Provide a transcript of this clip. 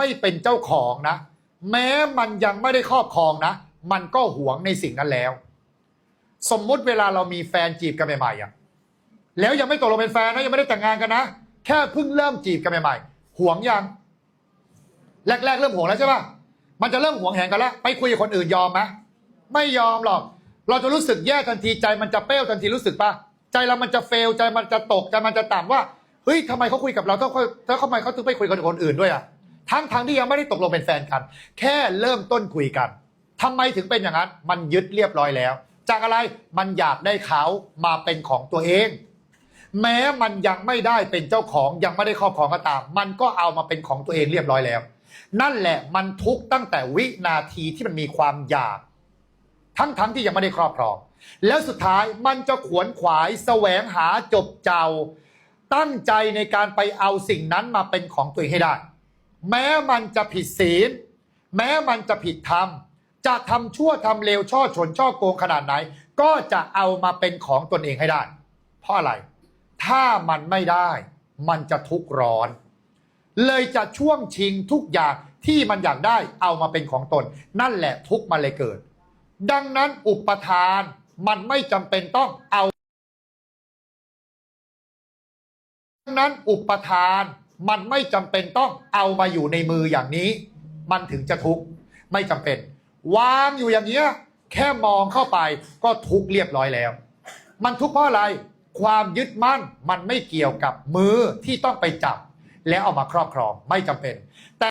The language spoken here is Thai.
ไม่เป็นเจ้าของนะ แม้มันยังไม่ได้ครอบครองนะ มันก็หวงในสิ่งนั้นแล้ว สมมุติเวลาเรามีแฟนจีบกันใหม่ๆอะแล้วยังไม่ตกลงเป็นแฟนนะยังไม่ได้แต่งงานกันนะ แค่เพิ่งเริ่มจีบกันใหม่ๆหวงยังแรกๆเริ่มหวงแล้วใช่ปะมันจะเริ่มหวงแหนกันแล้วไปคุยกับคนอื่นยอมไหมไม่ยอมหรอก เราจะรู้สึกแย่ทันทีใจมันจะเป้วทันทีรู้สึกปะใจเรามันจะเฟลใจมันจะตกใจมันจะต่ำว่าเฮ้ยทำไมเขาคุยกับเราต้องแล้วทำไมเขาถึงไปคุยกับคนอื่นด้วยอะ ทั้งทงๆที่ยังไม่ได้ตกลงเป็นแฟนกัน แค่เริ่มต้นคุยกันทำไมถึงเป็นอย่างนั้น มันยึดเรียบร้อยแล้ว จากอะไรมันอยากได้เขามาเป็นของตัวเอง แม้มันยังไม่ได้เป็นเจ้าของยังไม่ได้ครอบครองก็ตาม มันก็เอามาเป็นของตัวเองเรียบร้อยแล้ว นั่นแหละมันทุกข์ตั้งแต่วินาทีที่มันมีความอยาก ทั้งทั้งที่ยังไม่ได้ครอบครอง แล้วสุดท้ายมันจะขวนขวายแสวงหาจบเจ้า ตั้งใจในการไปเอาสิ่งนั้นมาเป็นของตัวเองให้ได้ แม้มันจะผิดศีล แม้มันจะผิดธรรม จะทำชั่วทำเลวช่อฉนช่อโกงขนาดไหน ก็จะเอามาเป็นของตนเองให้ได้ เพราะอะไร ถ้ามันไม่ได้ มันจะทุกข์ร้อน เลยจะช่วงชิงทุกอย่างที่มันอยากได้เอามาเป็นของตน นั่นแหละทุกข์มันเลยเกิด ดังนั้นอุปทานมันไม่จำเป็นต้องเอาดังนั้นอุปทาน มันไม่จำเป็นต้องเอามาอยู่ในมืออย่างนี้ มันถึงจะทุกข์ไม่จำเป็น วางอยู่อย่างเงี้ยแค่มองเข้าไปก็ทุกข์เรียบร้อยแล้ว มันทุกข์เพราะอะไร ความยึดมั่นมันไม่เกี่ยวกับมือที่ต้องไปจับ แล้วเอามาครอบครองไม่จำเป็นแต่